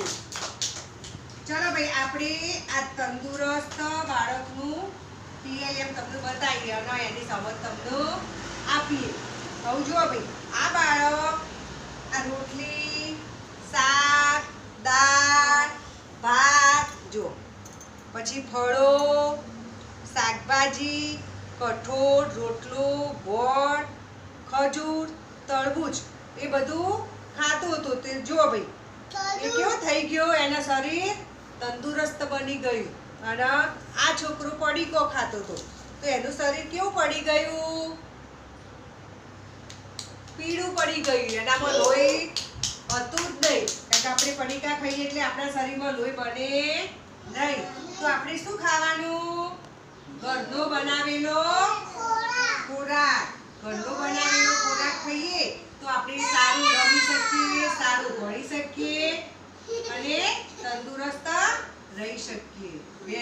કરીશું ચલો ભાઈ આપણે આ તંદુરસ્ત બાળકનું પીએલએમ તમને બતાવીએ અને એની સમજ તમને આપીએ. હવે જુઓ ભાઈ આ બાળક આ રોટલી શાક દાળ ભાત જો પછી ફળો શાકભાજી કઠોળ રોટલો ગોળ ખજૂર તરબૂચ એ બધું ખાતું હતું. તે જો ભાઈ એ કેવો? ગયો, એના શરીર તંદુરસ્ત બની ગયું. અને આ છોકરો પડીકો ખાતો હતો. તો એનું શરીર કેવું પડી ગયું? પીળું પડી ગયું. એનામાં લોહી હતું જ નહીં. કારણ કે આપણે પડીકા ખાઈએ એટલે આપણા શરીરમાં લોહી બને નહીં. તો આપણે શું ખાવાનું? ઘરનો બનાવેલો शक्य